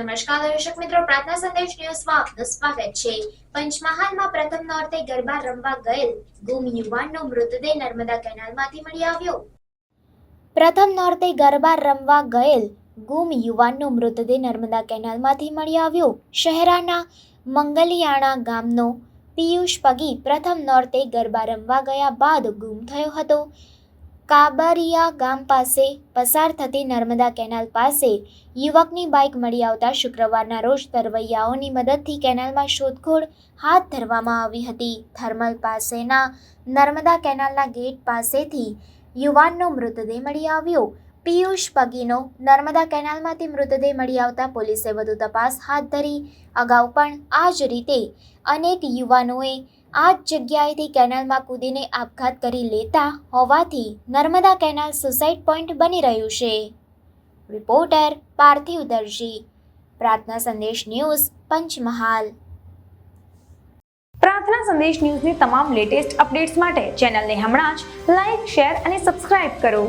નમસ્કાર દર્શક મિત્રો, પ્રાર્થના સંદેશ ન્યૂઝમાં આપનું સ્વાગત છે. પંચમહાલમાં પ્રથમ નોર્તે ગરબા રમવા ગયેલ ગુમ યુવાનનો મૃતદેહ નર્મદા કેનાલમાંથી મળી આવ્યો. પ્રથમ નોર્તે ગરબા રમવા ગયેલ ગુમ યુવાનનો મૃતદેહ નર્મદા કેનાલમાંથી મળી આવ્યો. શહેરાના મંગલિયાણા ગામનો પિયુષ પગી પ્રથમ નોર્તે ગરબા રમવા ગયા બાદ ગુમ થયો હતો. કાબરિયા ગામ પાસે પસાર થતી નર્મદા કેનાલ પાસે યુવકની બાઇક મળી આવતા શુક્રવારના રોજ તરવૈયાઓની મદદથી કેનાલમાં શોધખોળ હાથ ધરવામાં આવી હતી. થર્મલ પાસેના નર્મદા કેનાલના ગેટ પાસેથી યુવાનનો મૃતદેહ મળી આવ્યો. પિયુષ પગીનો નર્મદા કેનાલમાંથી મૃતદેહ મળી આવતા પોલીસે વધુ તપાસ હાથ ધરી. અગાઉ પણ આ જ રીતે અનેક યુવાનોએ આ જ જગ્યાએથી કેનાલમાં કૂદીને આપઘાત કરી લેતા હોવાથી નર્મદા કેનાલ સુસાઇડ પોઈન્ટ બની રહ્યું છે. રિપોર્ટર પાર્થિવ દરજી. પ્રાર્થના સંદેશ ન્યૂઝ પંચમહાલ. પ્રાર્થના સંદેશ ન્યૂઝની તમામ લેટેસ્ટ અપડેટ્સ માટે ચેનલને હમણાં જ લાઈક શેર અને સબસ્ક્રાઇબ કરો.